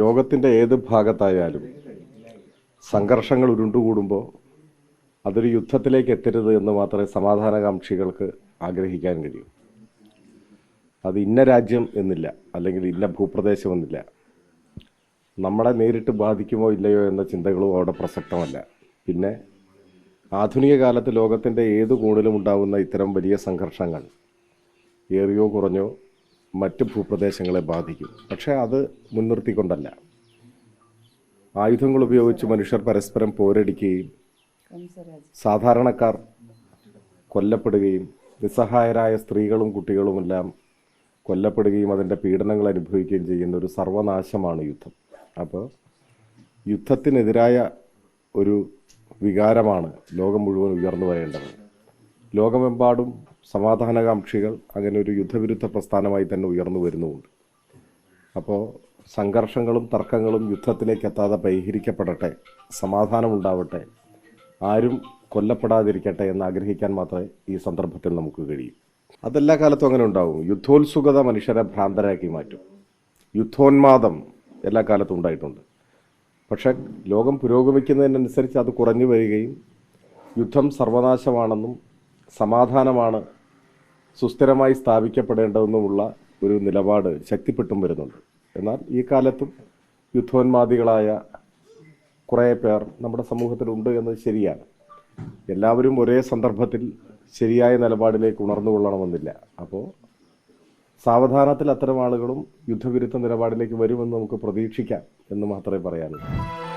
ലോകത്തിന്റെ ഏത് ഭാഗത്തായാലും സംഘർഷങ്ങൾ ഉരുണ്ടുകൂടുമ്പോൾ അതൊരു യുദ്ധത്തിലേക്ക് എത്തരുത് എന്ന് മാത്രമേ സമാധാനകാംക്ഷികൾക്ക് ആഗ്രഹിക്കാൻ കഴിയൂ. അത് ഇന്ന രാജ്യം എന്നില്ല അല്ലെങ്കിൽ ഇന്ന ഭൂപ്രദേശം എന്നില്ല നമ്മളെ നേരിട്ട് ബാധിക്കുമോ ഇല്ലയോ എന്ന ചിന്തകളും അവിടെ പ്രസക്തമല്ല. പിന്നെ ആധുനിക കാലത്ത് ലോകത്തിന്റെ ഏത് കോണിലും ഉണ്ടാകുന്ന ഇത്തരം വലിയ സംഘർഷങ്ങൾ ഏറിയോ കുറഞ്ഞോ മറ്റ് ഭൂപ്രദേശങ്ങളെ ബാധിക്കും. പക്ഷേ അത് മുൻനിർത്തിക്കൊണ്ടല്ല. ആയുധങ്ങൾ ഉപയോഗിച്ച് മനുഷ്യർ പരസ്പരം പോരടിക്കുകയും സാധാരണക്കാർ കൊല്ലപ്പെടുകയും നിസ്സഹായരായ സ്ത്രീകളും കുട്ടികളുമെല്ലാം കൊല്ലപ്പെടുകയും അതിന്റെ പീഡനങ്ങൾ അനുഭവിക്കുകയും ചെയ്യുന്ന ഒരു സർവനാശമാണ് യുദ്ധം. അപ്പോൾ യുദ്ധത്തിനെതിരായ ഒരു വികാരമാണ് ലോകം മുഴുവൻ ഉയർന്നു വരേണ്ടത്. ലോകമെമ്പാടും സമാധാനകാംക്ഷികൾ അങ്ങനെ ഒരു യുദ്ധവിരുദ്ധ പ്രസ്ഥാനമായി തന്നെ ഉയർന്നു വരുന്നുമുണ്ട്. അപ്പോൾ സംഘർഷങ്ങളും തർക്കങ്ങളും യുദ്ധത്തിലേക്ക് എത്താതെ പരിഹരിക്കപ്പെടട്ടെ സമാധാനമുണ്ടാവട്ടെ ആരും കൊല്ലപ്പെടാതിരിക്കട്ടെ എന്ന് ആഗ്രഹിക്കാൻ മാത്രമേ ഈ സന്ദർഭത്തിൽ നമുക്ക് കഴിയൂ. അതെല്ലാ കാലത്തും അങ്ങനെ ഉണ്ടാവും. യുദ്ധോത്സുകത മനുഷ്യരെ ഭ്രാന്തരാക്കി മാറ്റും. യുദ്ധോന്മാദം എല്ലാ കാലത്തും ഉണ്ടായിട്ടുണ്ട്. പക്ഷെ ലോകം പുരോഗമിക്കുന്നതിനനുസരിച്ച് അത് കുറഞ്ഞു വരികയും യുദ്ധം സർവനാശമാണെന്നും സമാധാനമാണ് സുസ്ഥിരമായി സ്ഥാപിക്കപ്പെടേണ്ടതെന്നുമുള്ള ഒരു നിലപാട് ശക്തിപ്പെട്ടും വരുന്നുണ്ട്. എന്നാൽ ഈ കാലത്തും യുദ്ധോന്മാദികളായ കുറേ പേർ നമ്മുടെ സമൂഹത്തിലുണ്ട് എന്നത് ശരിയാണ്. എല്ലാവരും ഒരേ സന്ദർഭത്തിൽ ശരിയായ നിലപാടിലേക്ക് ഉണർന്നുകൊള്ളണമെന്നില്ല. അപ്പോൾ സാവധാനത്തിൽ അത്തരം ആളുകളും യുദ്ധവിരുദ്ധ നിലപാടിലേക്ക് വരുമെന്ന് നമുക്ക് പ്രതീക്ഷിക്കാം എന്ന് മാത്രമേ പറയാനുള്ളൂ.